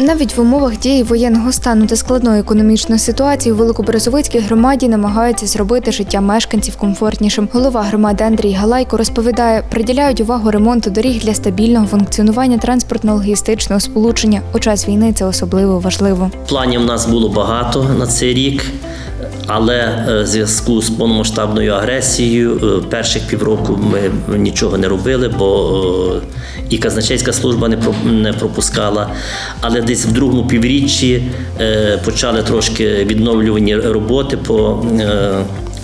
Навіть в умовах дії воєнного стану та складної економічної ситуації у Великоберезовицькій громаді намагаються зробити життя мешканців комфортнішим. Голова громади Андрій Галайко розповідає, приділяють увагу ремонту доріг для стабільного функціонування транспортно-логістичного сполучення. У час війни це особливо важливо. Планів у нас було багато на цей рік, але е, в зв'язку з повномасштабною агресією е, перших півроку ми нічого не робили, бо е, і казначейська служба не про- не пропускала. Але десь в другому півріччі почали трошки відновлювані роботи по.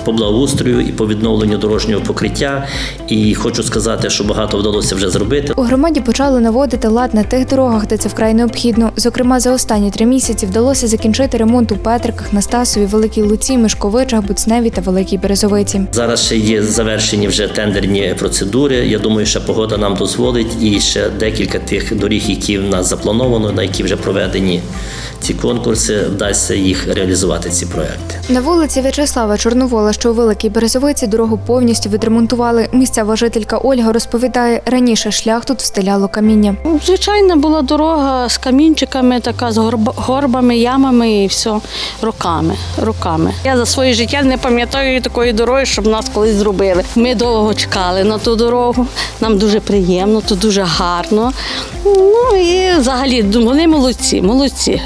По благоустрою і по відновленню дорожнього покриття, і хочу сказати, що багато вдалося вже зробити. У громаді почали наводити лад на тих дорогах, де це вкрай необхідно. Зокрема, за останні три місяці вдалося закінчити ремонт у Петриках, Настасові, Великій Луці, Мишковичах, Буцневі та Великій Березовиці. Зараз ще є завершені вже тендерні процедури. Я думаю, що погода нам дозволить і ще декілька тих доріг, які в нас заплановано, на які вже проведені ці конкурси, вдасться їх реалізувати ці проекти. На вулиці В'ячеслава Чорновола, що у Великій Березовиці, дорогу повністю відремонтували. Місцева жителька Ольга розповідає, раніше шлях тут встиляло каміння. Звичайна була дорога з камінчиками, така з горб- горбами, ямами і все роками. роками. Я за своє життя не пам'ятаю такої дороги, щоб нас колись зробили. Ми довго чекали на ту дорогу. Нам дуже приємно, тут дуже гарно. Ну і взагалі вони молодці, молодці.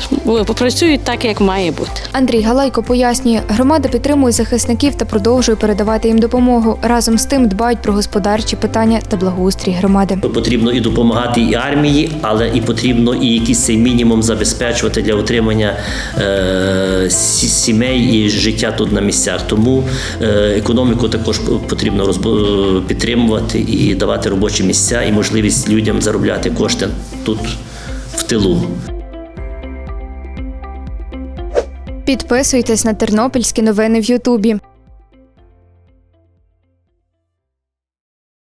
Працюють так, як має бути. Андрій Галайко пояснює, громада підтримує захисників та продовжує передавати їм допомогу. Разом з тим дбають про господарчі питання та благоустрій громади. Потрібно і допомагати і армії, але і потрібно і якийсь цей мінімум забезпечувати для утримання е, сімей і життя тут на місцях. Тому е, економіку також потрібно підтримувати і давати робочі місця і можливість людям заробляти кошти тут в тилу. Підписуйтесь на тернопільські новини в Ютубі.